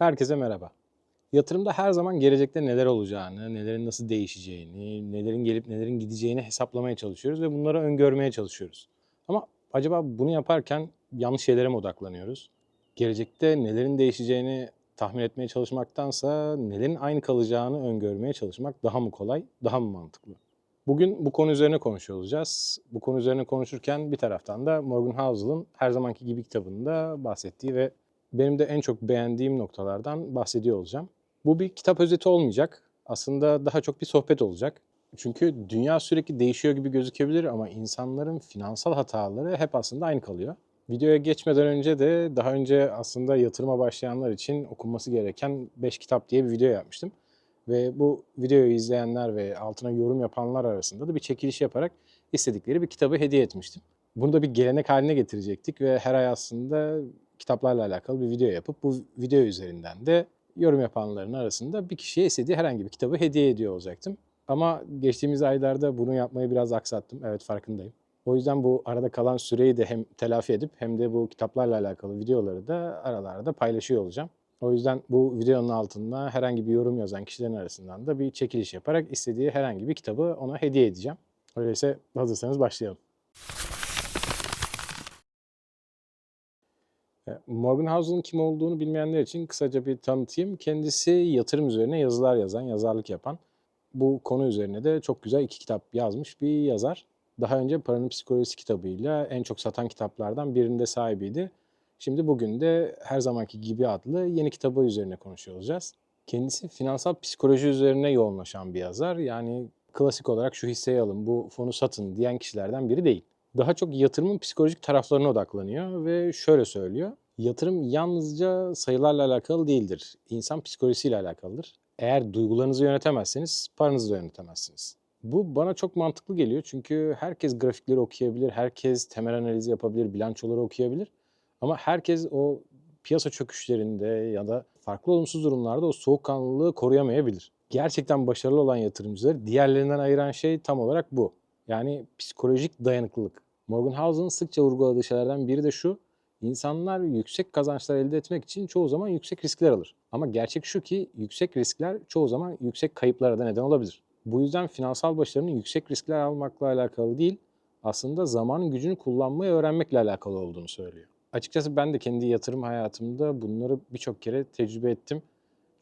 Herkese merhaba. Yatırımda her zaman gelecekte neler olacağını, nelerin nasıl değişeceğini, nelerin gelip nelerin gideceğini hesaplamaya çalışıyoruz ve bunları öngörmeye çalışıyoruz. Ama acaba bunu yaparken yanlış şeylere mi odaklanıyoruz? Gelecekte nelerin değişeceğini tahmin etmeye çalışmaktansa nelerin aynı kalacağını öngörmeye çalışmak daha mı kolay, daha mı mantıklı? Bugün bu konu üzerine konuşuyor olacağız. Bu konu üzerine konuşurken bir taraftan da Morgan Housel'ın her zamanki gibi kitabında bahsettiği ve benim de en çok beğendiğim noktalardan bahsediyor olacağım. Bu bir kitap özeti olmayacak. Aslında daha çok bir sohbet olacak. Çünkü dünya sürekli değişiyor gibi gözükebilir ama insanların finansal hataları hep aslında aynı kalıyor. Videoya geçmeden önce de daha önce aslında yatırıma başlayanlar için okunması gereken 5 kitap diye bir video yapmıştım. Ve bu videoyu izleyenler ve altına yorum yapanlar arasında da bir çekiliş yaparak istedikleri bir kitabı hediye etmiştim. Bunu da bir gelenek haline getirecektik ve her ay aslında kitaplarla alakalı bir video yapıp bu video üzerinden de yorum yapanların arasında bir kişiye istediği herhangi bir kitabı hediye ediyor olacaktım. Ama geçtiğimiz aylarda bunu yapmayı biraz aksattım. Evet farkındayım. O yüzden bu arada kalan süreyi de hem telafi edip hem de bu kitaplarla alakalı videoları da aralarda paylaşıyor olacağım. O yüzden bu videonun altında herhangi bir yorum yazan kişilerin arasından da bir çekiliş yaparak istediği herhangi bir kitabı ona hediye edeceğim. Öyleyse hazırsanız başlayalım. E, Morgan Housel'ın kim olduğunu bilmeyenler için kısaca bir tanıtayım. Kendisi yatırım üzerine yazılar yazan, yazarlık yapan, bu konu üzerine de çok güzel iki kitap yazmış bir yazar. Daha önce Paranın Psikolojisi kitabıyla en çok satan kitaplardan birinde sahibiydi. Şimdi bugün de her zamanki gibi adlı yeni kitabı üzerine konuşuyor olacağız. Kendisi finansal psikoloji üzerine yoğunlaşan bir yazar. Yani klasik olarak şu hisseyi alın, bu fonu satın diyen kişilerden biri değil. Daha çok yatırımın psikolojik taraflarına odaklanıyor ve şöyle söylüyor. Yatırım yalnızca sayılarla alakalı değildir. İnsan psikolojisiyle alakalıdır. Eğer duygularınızı yönetemezseniz paranızı da yönetemezsiniz. Bu bana çok mantıklı geliyor çünkü herkes grafikleri okuyabilir, herkes temel analizi yapabilir, bilançoları okuyabilir. Ama herkes o piyasa çöküşlerinde ya da farklı olumsuz durumlarda o soğukkanlılığı koruyamayabilir. Gerçekten başarılı olan yatırımcıları diğerlerinden ayıran şey tam olarak bu. Yani psikolojik dayanıklılık. Morgan Housel'ın sıkça vurguladığı şeylerden biri de şu. İnsanlar yüksek kazançlar elde etmek için çoğu zaman yüksek riskler alır. Ama gerçek şu ki yüksek riskler çoğu zaman yüksek kayıplara da neden olabilir. Bu yüzden finansal başarının yüksek riskler almakla alakalı değil, aslında zamanın gücünü kullanmayı öğrenmekle alakalı olduğunu söylüyor. Açıkçası ben de kendi yatırım hayatımda bunları birçok kere tecrübe ettim.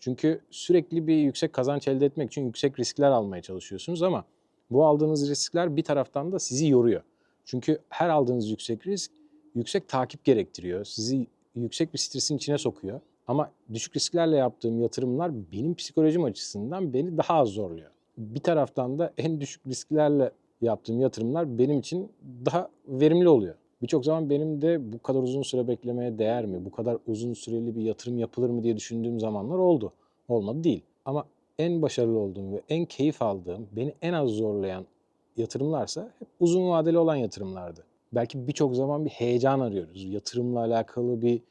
Çünkü sürekli bir yüksek kazanç elde etmek için yüksek riskler almaya çalışıyorsunuz ama bu aldığınız riskler bir taraftan da sizi yoruyor. Çünkü her aldığınız yüksek risk yüksek takip gerektiriyor. Sizi yüksek bir stresin içine sokuyor. Ama düşük risklerle yaptığım yatırımlar benim psikolojim açısından beni daha az zorluyor. Bir taraftan da en düşük risklerle yaptığım yatırımlar benim için daha verimli oluyor. Birçok zaman benim de bu kadar uzun süre beklemeye değer mi, bu kadar uzun süreli bir yatırım yapılır mı diye düşündüğüm zamanlar oldu. Olmadı değil. Ama en başarılı olduğum ve en keyif aldığım, beni en az zorlayan yatırımlarsa hep uzun vadeli olan yatırımlardı. Belki birçok zaman bir heyecan arıyoruz. Yatırımla alakalı bir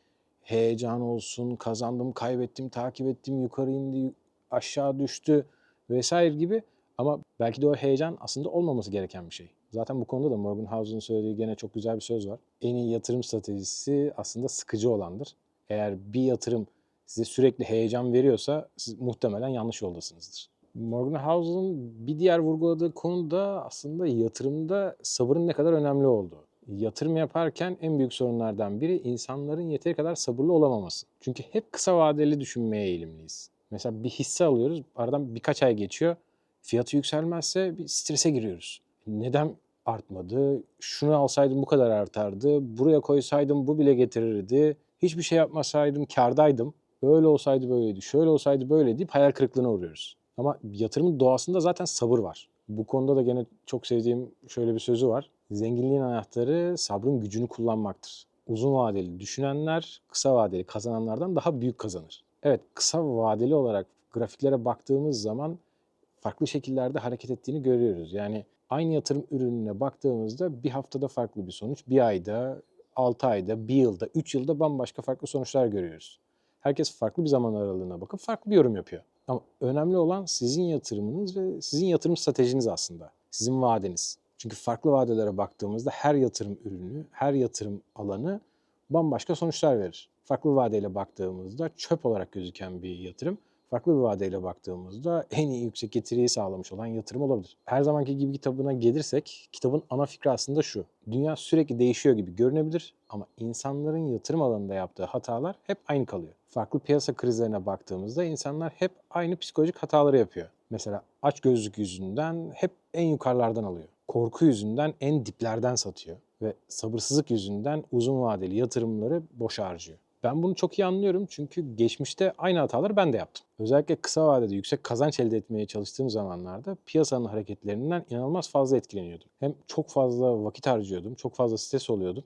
heyecan olsun, kazandım, kaybettim, takip ettim, yukarı indi, aşağı düştü vesaire gibi. Ama belki de o heyecan aslında olmaması gereken bir şey. Zaten bu konuda da Morgan Housel'ın söylediği gene çok güzel bir söz var. En iyi yatırım stratejisi aslında sıkıcı olandır. Eğer bir yatırım size sürekli heyecan veriyorsa siz muhtemelen yanlış yoldasınızdır. Morgan Housel'ın bir diğer vurguladığı konu da aslında yatırımda sabırın ne kadar önemli olduğu. Yatırım yaparken en büyük sorunlardan biri insanların yeteri kadar sabırlı olamaması. Çünkü hep kısa vadeli düşünmeye eğilimliyiz. Mesela bir hisse alıyoruz, aradan birkaç ay geçiyor. Fiyatı yükselmezse bir strese giriyoruz. Neden artmadı? Şunu alsaydım bu kadar artardı. Buraya koysaydım bu bile getirirdi. Hiçbir şey yapmasaydım kardaydım. Öyle olsaydı böyleydi, şöyle olsaydı böyle deyip hayal kırıklığına uğruyoruz. Ama yatırımın doğasında zaten sabır var. Bu konuda da gene çok sevdiğim şöyle bir sözü var. Zenginliğin anahtarı sabrın gücünü kullanmaktır. Uzun vadeli düşünenler kısa vadeli kazananlardan daha büyük kazanır. Evet kısa vadeli olarak grafiklere baktığımız zaman farklı şekillerde hareket ettiğini görüyoruz. Yani aynı yatırım ürününe baktığımızda bir haftada farklı bir sonuç, bir ayda, 6 ayda, bir yılda, 3 yılda bambaşka farklı sonuçlar görüyoruz. Herkes farklı bir zaman aralığına bakıp farklı bir yorum yapıyor. Ama önemli olan sizin yatırımınız ve sizin yatırım stratejiniz aslında. Sizin vadeniz. Çünkü farklı vadelere baktığımızda her yatırım ürünü, her yatırım alanı bambaşka sonuçlar verir. farklı vadeyle baktığımızda çöp olarak gözüken bir yatırım farklı bir vadeyle baktığımızda en iyi yüksek getiriyi sağlamış olan yatırım olabilir. Her zamanki gibi kitabına gelirsek kitabın ana fikri aslında şu. Dünya sürekli değişiyor gibi görünebilir ama insanların yatırım alanında yaptığı hatalar hep aynı kalıyor. Farklı piyasa krizlerine baktığımızda insanlar hep aynı psikolojik hataları yapıyor. Mesela aç gözlük yüzünden hep en yukarılardan alıyor. Korku yüzünden en diplerden satıyor ve sabırsızlık yüzünden uzun vadeli yatırımları boş harcıyor. Ben bunu çok iyi anlıyorum çünkü geçmişte aynı hataları ben de yaptım. Özellikle kısa vadede yüksek kazanç elde etmeye çalıştığım zamanlarda piyasanın hareketlerinden inanılmaz fazla etkileniyordum. Hem çok fazla vakit harcıyordum, çok fazla stres oluyordum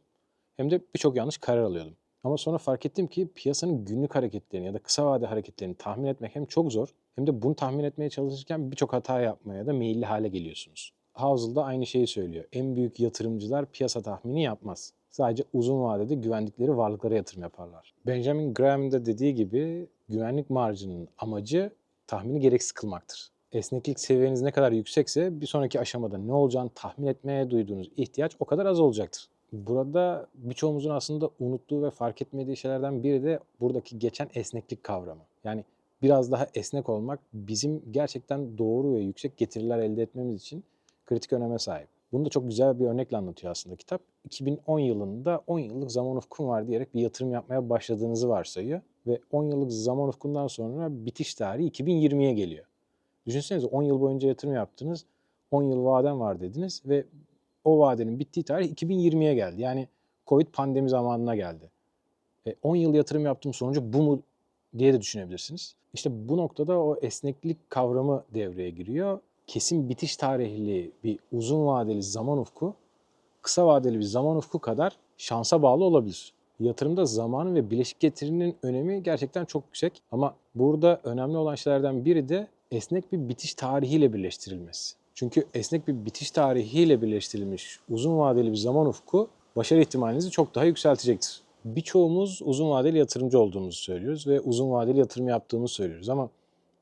hem de birçok yanlış karar alıyordum. Ama sonra fark ettim ki piyasanın günlük hareketlerini ya da kısa vade hareketlerini tahmin etmek hem çok zor hem de bunu tahmin etmeye çalışırken birçok hata yapmaya da meyilli hale geliyorsunuz. Housel da aynı şeyi söylüyor. En büyük yatırımcılar piyasa tahmini yapmaz. Sadece uzun vadede güvendikleri varlıklara yatırım yaparlar. Benjamin Graham da dediği gibi güvenlik marjının amacı tahmini gereksiz kılmaktır. Esneklik seviyeniz ne kadar yüksekse bir sonraki aşamada ne olacağını tahmin etmeye duyduğunuz ihtiyaç o kadar az olacaktır. Burada birçoğumuzun aslında unuttuğu ve fark etmediği şeylerden biri de buradaki geçen esneklik kavramı. Yani biraz daha esnek olmak bizim gerçekten doğru ve yüksek getiriler elde etmemiz için kritik öneme sahip. Bunu da çok güzel bir örnekle anlatıyor aslında kitap. 2010 yılında 10 yıllık zaman ufkum var diyerek bir yatırım yapmaya başladığınızı varsayıyor. Ve 10 yıllık zaman ufkundan sonra bitiş tarihi 2020'ye geliyor. Düşünsenize 10 yıl boyunca yatırım yaptınız, 10 yıl vadem var dediniz ve o vadenin bittiği tarih 2020'ye geldi. Yani Covid pandemi zamanına geldi. E, 10 yıl yatırım yaptığım sonucu bu mu diye de düşünebilirsiniz. İşte bu noktada o esneklik kavramı devreye giriyor kesin bitiş tarihli bir uzun vadeli zaman ufku kısa vadeli bir zaman ufku kadar şansa bağlı olabilir. Yatırımda zamanın ve bileşik getirinin önemi gerçekten çok yüksek ama burada önemli olan şeylerden biri de esnek bir bitiş tarihiyle birleştirilmesi. Çünkü esnek bir bitiş tarihiyle birleştirilmiş uzun vadeli bir zaman ufku başarı ihtimalinizi çok daha yükseltecektir. Birçoğumuz uzun vadeli yatırımcı olduğumuzu söylüyoruz ve uzun vadeli yatırım yaptığımızı söylüyoruz ama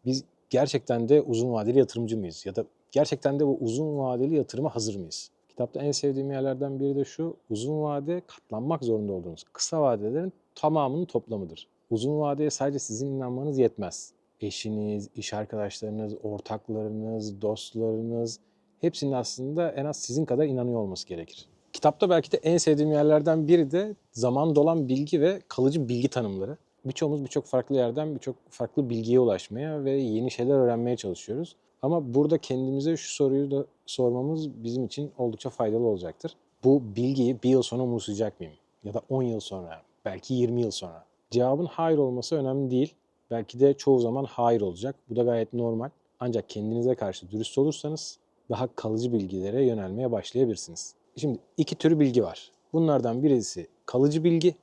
biz gerçekten de uzun vadeli yatırımcı mıyız? Ya da gerçekten de bu uzun vadeli yatırıma hazır mıyız? Kitapta en sevdiğim yerlerden biri de şu, uzun vade katlanmak zorunda olduğunuz kısa vadelerin tamamının toplamıdır. Uzun vadeye sadece sizin inanmanız yetmez. Eşiniz, iş arkadaşlarınız, ortaklarınız, dostlarınız hepsinin aslında en az sizin kadar inanıyor olması gerekir. Kitapta belki de en sevdiğim yerlerden biri de zaman dolan bilgi ve kalıcı bilgi tanımları birçoğumuz birçok farklı yerden birçok farklı bilgiye ulaşmaya ve yeni şeyler öğrenmeye çalışıyoruz. Ama burada kendimize şu soruyu da sormamız bizim için oldukça faydalı olacaktır. Bu bilgiyi bir yıl sonra umursayacak mıyım? Ya da 10 yıl sonra, belki 20 yıl sonra. Cevabın hayır olması önemli değil. Belki de çoğu zaman hayır olacak. Bu da gayet normal. Ancak kendinize karşı dürüst olursanız daha kalıcı bilgilere yönelmeye başlayabilirsiniz. Şimdi iki tür bilgi var. Bunlardan birisi kalıcı bilgi,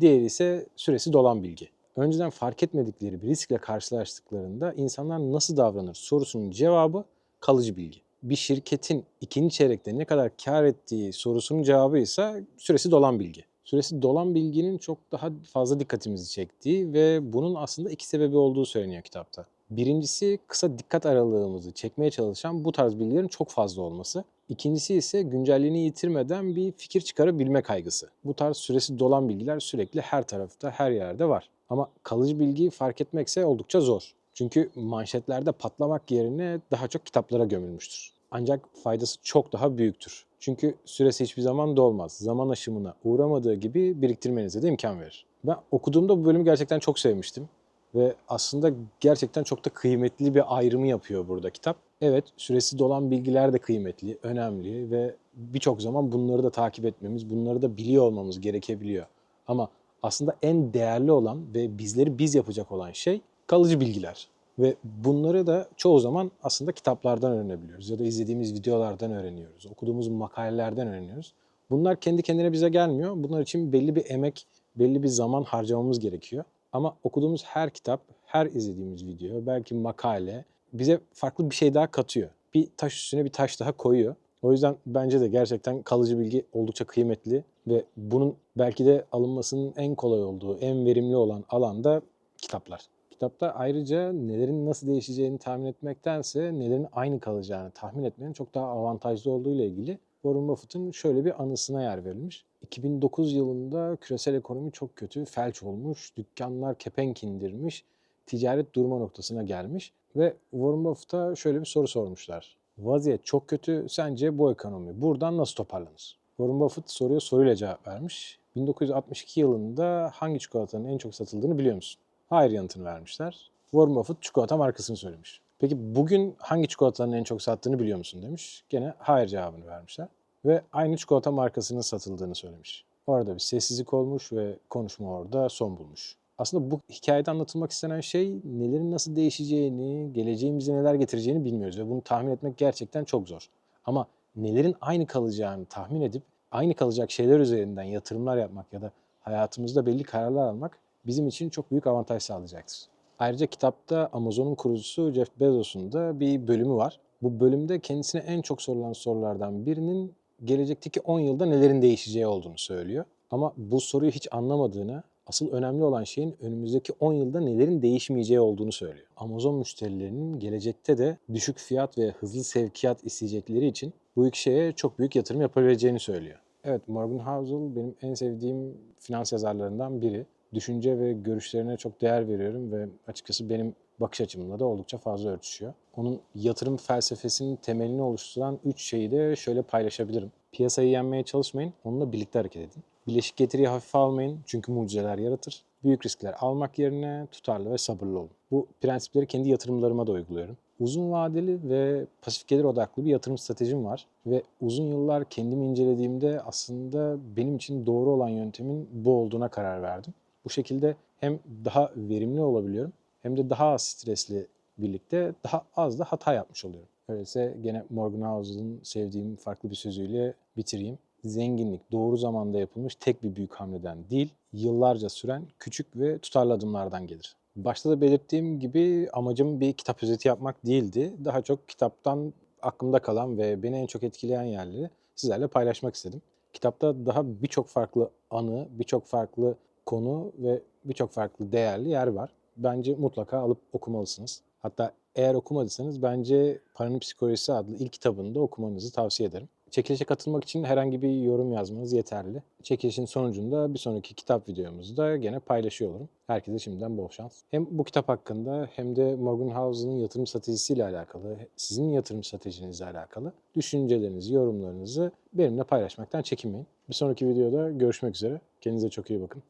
Diğeri ise süresi dolan bilgi. Önceden fark etmedikleri bir riskle karşılaştıklarında insanlar nasıl davranır sorusunun cevabı kalıcı bilgi. Bir şirketin ikinci çeyrekte ne kadar kar ettiği sorusunun cevabı ise süresi dolan bilgi. Süresi dolan bilginin çok daha fazla dikkatimizi çektiği ve bunun aslında iki sebebi olduğu söyleniyor kitapta. Birincisi kısa dikkat aralığımızı çekmeye çalışan bu tarz bilgilerin çok fazla olması. İkincisi ise güncelliğini yitirmeden bir fikir çıkarabilme kaygısı. Bu tarz süresi dolan bilgiler sürekli her tarafta, her yerde var. Ama kalıcı bilgiyi fark etmekse oldukça zor. Çünkü manşetlerde patlamak yerine daha çok kitaplara gömülmüştür. Ancak faydası çok daha büyüktür. Çünkü süresi hiçbir zaman dolmaz. Zaman aşımına uğramadığı gibi biriktirmenize de imkan verir. Ben okuduğumda bu bölümü gerçekten çok sevmiştim. Ve aslında gerçekten çok da kıymetli bir ayrımı yapıyor burada kitap. Evet süresi dolan bilgiler de kıymetli, önemli ve birçok zaman bunları da takip etmemiz, bunları da biliyor olmamız gerekebiliyor. Ama aslında en değerli olan ve bizleri biz yapacak olan şey kalıcı bilgiler. Ve bunları da çoğu zaman aslında kitaplardan öğrenebiliyoruz ya da izlediğimiz videolardan öğreniyoruz, okuduğumuz makalelerden öğreniyoruz. Bunlar kendi kendine bize gelmiyor. Bunlar için belli bir emek, belli bir zaman harcamamız gerekiyor. Ama okuduğumuz her kitap, her izlediğimiz video, belki makale bize farklı bir şey daha katıyor. Bir taş üstüne bir taş daha koyuyor. O yüzden bence de gerçekten kalıcı bilgi oldukça kıymetli ve bunun belki de alınmasının en kolay olduğu, en verimli olan alan da kitaplar. Kitapta ayrıca nelerin nasıl değişeceğini tahmin etmektense nelerin aynı kalacağını tahmin etmenin çok daha avantajlı olduğu ile ilgili Warren Buffett'ın şöyle bir anısına yer verilmiş. 2009 yılında küresel ekonomi çok kötü, felç olmuş, dükkanlar kepenk indirmiş, ticaret durma noktasına gelmiş ve Buffett'a şöyle bir soru sormuşlar. Vaziyet çok kötü, sence bu ekonomi buradan nasıl toparlanır? Warren Buffett soruya soruyla cevap vermiş. 1962 yılında hangi çikolatanın en çok satıldığını biliyor musun? Hayır yanıtını vermişler. Warren Buffett çikolata markasını söylemiş. Peki bugün hangi çikolatanın en çok sattığını biliyor musun demiş. Gene hayır cevabını vermişler. Ve aynı çikolata markasının satıldığını söylemiş. Orada bir sessizlik olmuş ve konuşma orada son bulmuş. Aslında bu hikayede anlatılmak istenen şey nelerin nasıl değişeceğini, geleceğimize neler getireceğini bilmiyoruz ve bunu tahmin etmek gerçekten çok zor. Ama nelerin aynı kalacağını tahmin edip aynı kalacak şeyler üzerinden yatırımlar yapmak ya da hayatımızda belli kararlar almak bizim için çok büyük avantaj sağlayacaktır. Ayrıca kitapta Amazon'un kurucusu Jeff Bezos'un da bir bölümü var. Bu bölümde kendisine en çok sorulan sorulardan birinin gelecekteki 10 yılda nelerin değişeceği olduğunu söylüyor. Ama bu soruyu hiç anlamadığını, asıl önemli olan şeyin önümüzdeki 10 yılda nelerin değişmeyeceği olduğunu söylüyor. Amazon müşterilerinin gelecekte de düşük fiyat ve hızlı sevkiyat isteyecekleri için bu iki şeye çok büyük yatırım yapabileceğini söylüyor. Evet, Morgan Housel benim en sevdiğim finans yazarlarından biri. Düşünce ve görüşlerine çok değer veriyorum ve açıkçası benim bakış açımla da oldukça fazla örtüşüyor. Onun yatırım felsefesinin temelini oluşturan 3 şeyi de şöyle paylaşabilirim. Piyasayı yenmeye çalışmayın, onunla birlikte hareket edin. Bileşik getiriyi hafife almayın çünkü mucizeler yaratır. Büyük riskler almak yerine tutarlı ve sabırlı olun. Bu prensipleri kendi yatırımlarıma da uyguluyorum. Uzun vadeli ve pasif gelir odaklı bir yatırım stratejim var ve uzun yıllar kendimi incelediğimde aslında benim için doğru olan yöntemin bu olduğuna karar verdim. Bu şekilde hem daha verimli olabiliyorum hem de daha az stresli birlikte daha az da hata yapmış oluyorum. Öyleyse gene Morgan Housel'ın sevdiğim farklı bir sözüyle bitireyim. Zenginlik doğru zamanda yapılmış tek bir büyük hamleden değil, yıllarca süren küçük ve tutarlı adımlardan gelir. Başta da belirttiğim gibi amacım bir kitap özeti yapmak değildi. Daha çok kitaptan aklımda kalan ve beni en çok etkileyen yerleri sizlerle paylaşmak istedim. Kitapta daha birçok farklı anı, birçok farklı konu ve birçok farklı değerli yer var. Bence mutlaka alıp okumalısınız. Hatta eğer okumadıysanız bence Paranın Psikolojisi adlı ilk kitabını da okumanızı tavsiye ederim. Çekilişe katılmak için herhangi bir yorum yazmanız yeterli. Çekilişin sonucunda bir sonraki kitap videomuzu da gene paylaşıyor olurum. Herkese şimdiden bol şans. Hem bu kitap hakkında hem de Morgan Housel'ın yatırım stratejisiyle alakalı, sizin yatırım stratejinizle alakalı düşüncelerinizi, yorumlarınızı benimle paylaşmaktan çekinmeyin. Bir sonraki videoda görüşmek üzere. Kendinize çok iyi bakın.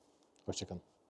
Hoşçakalın.